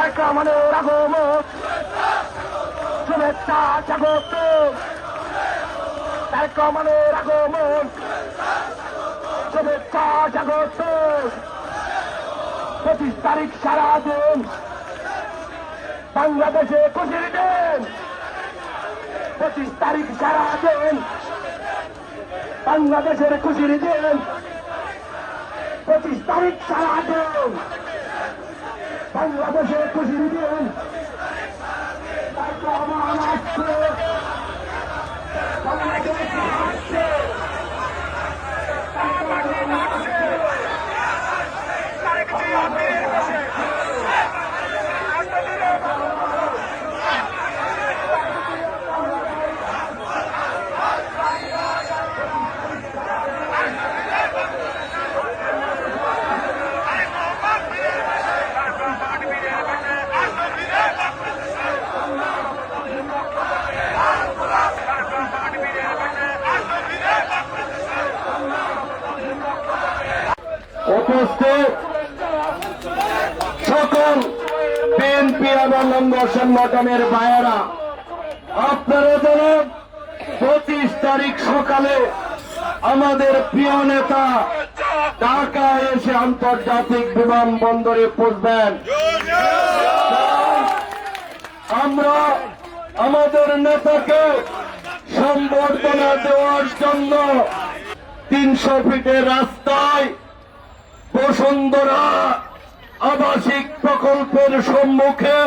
রহমানের আগমন শুভেচ্ছা স্বাগত তারেক রহমানের আগমন শুভেচ্ছা স্বাগত পঁচিশ তারিখ সারা দিন বাংলাদেশে খুশির দিন। পঁচিশ তারিখ সারা দিন বাংলাদেশের খুশির দিন। পঁচিশ তারিখ সারা দিন বাংলাদেশের খুশির দিন তারেক রহমান আসছে বাংলাদেশ আসছে তারেক রহমান আসছে তারেক রহমানের কাছে উপস্থিত সকল বিএনপি এবং সংগঠনের ভাইয়েরা। আপনারা যেন পঁচিশ তারিখ সকালে আমাদের প্রিয় নেতা ঢাকায় এসে আন্তর্জাতিক বিমানবন্দরে পৌঁছবেন। আমরা আমাদের নেতাকে সম্বর্ধনা দেওয়ার জন্য তিনশো ফিটের রাস্তায় বসুন্ধরা আবাসিক প্রকল্পের সম্মুখে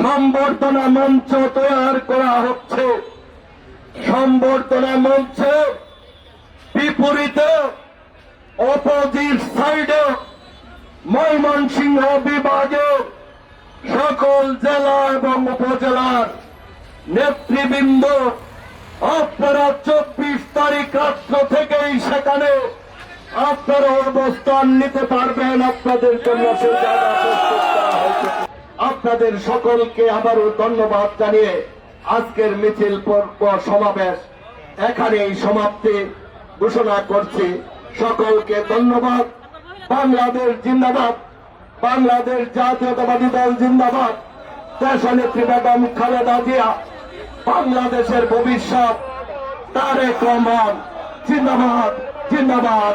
সম্বর্ধনা মঞ্চ তৈরি করা হচ্ছে। সম্বর্ধনা মঞ্চে বিপরীতে অপোজিট সাইডে ময়মনসিংহ বিভাগে সকল জেলা এবং উপজেলার নেতৃবৃন্দ, আপনারা চব্বিশ তারিখ রাত্র থেকেই সেখানে আপনারা অবস্থান নিতে পারবেন আপনাদের জন্য। আপনাদের সকলকে আবারও ধন্যবাদ জানিয়ে আজকের মিছিল পর্ব সমাবেশ এখানেই সমাপ্তি ঘোষণা করছি। সকলকে ধন্যবাদ। বাংলাদেশ জিন্দাবাদ। বাংলাদেশ জাতীয়তাবাদী দল জিন্দাবাদ। দেশনেত্রী বেগম খালেদা জিয়া, বাংলাদেশের ভবিষ্যৎ, তারেক রহমান, জিন্দাবাদ জিন্দাবাদ।